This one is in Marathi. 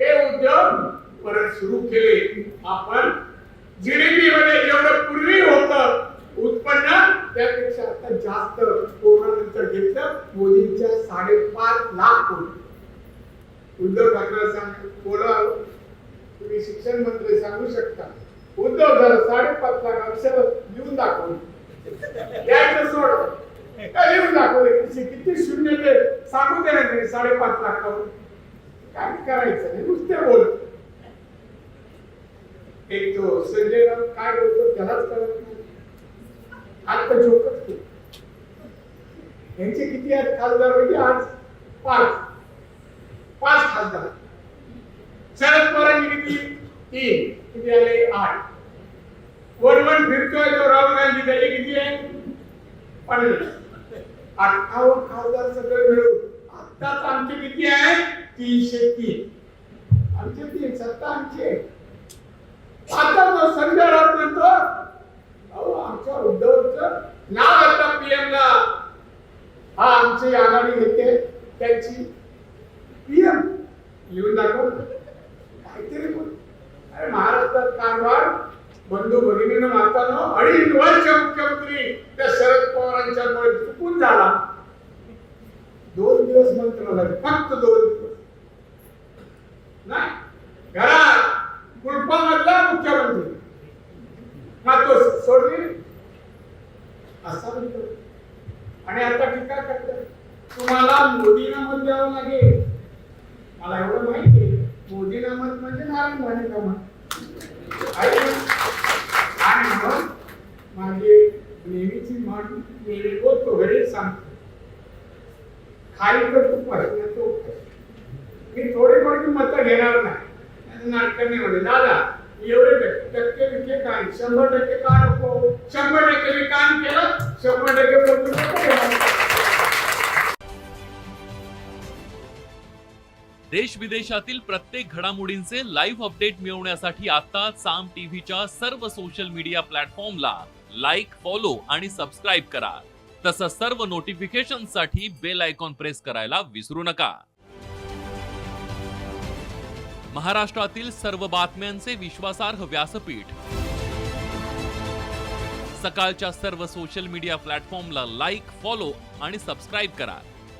हे उद्योग परत सुरू केले. आपण जीडीपी मध्ये जेवढं पूर्वी होत. उत्पन्न त्यापेक्षा आता जास्त. कोरोनानंतर घेतलं मोदींच्या साडेपाच लाख कोटी. उद्धव ठाकरे बोला. तुम्ही शिक्षण मंत्री सांगू शकता. उद्धव झालं साडेपाच लाख अक्षर लिहून दाखवले. यायचं सोड. लिहून दाखवले किती शून्य ते सांगू दे साडेपाच लाखावर काय करायचं? नाही नुसते बोल एक तो संजय राऊत काय बोलतो त्यालाच कळत नाही. आता झोपत यांचे किती आहेत खासदार म्हणजे आज? पाच. पाच खासदार शरद पवारांनी किती? तीन. किती आले? आठ. वरवण फिरतोय तो राहुल गांधी त्याचे किती आहे? पन्नास. अठ्ठावन्न खासदार सगळे मिळून आत्ताच आमचे किती आहे तीनशे तीन. आमचे तीन सत्ता आमचे. आता तो संजय राऊत म्हणतो अहो आमच्या उद्धवच नाव आता पीएम ला. हा आमची आघाडी घेते त्यांची पीएम लिहून दाखव. काहीतरी बोल. अरे महाराष्ट्रात कारभार बंधू भगिनीनं मातानो अडीच वर्ष मुख्यमंत्री त्या शरद पवारांच्यामुळे चुकून झाला. दोन दिवस मंत्रालय फक्त दोन दिवस नाही घरात कुलपामधला मुख्यमंत्री हा तो सोडली असा म्हणतो आणि आता टीका करतात तुम्हाला मोदींना मत द्यावं लागेल. मला एवढं माहिती आहे. मोदींना मत म्हणजे नारायण राणे का मत आणि म्हणून माझी नेहमीची म्हण नेहमी बोलतो घरी सांगतो खाली तर तू पाहिजे तो मी थोडे थोडी मतं घेणार नाही. नाटक म्हणे दादा एवढे टक्के टक्के विके काय? शंभर टक्के का नको? शंभर टक्के मी काम केलं शंभर टक्के देश विदेशातील प्रत्येक घडामोडींचे लाईव्ह अपडेट मिळवण्यासाठी आता साम टीव्हीच्या सर्व सोशल मीडिया प्लॅटफॉर्मला लाईक फॉलो आणि सबस्क्राईब करा. तसंच सर्व नोटिफिकेशनसाठी बेल आयकॉन प्रेस करायला विसरू नका. महाराष्ट्रातील सर्व बातम्यांचे विश्वासार्ह व्यासपीठ. सकाळच्या सर्व सोशल मीडिया प्लॅटफॉर्मला लाईक फॉलो आणि सबस्क्राईब करा.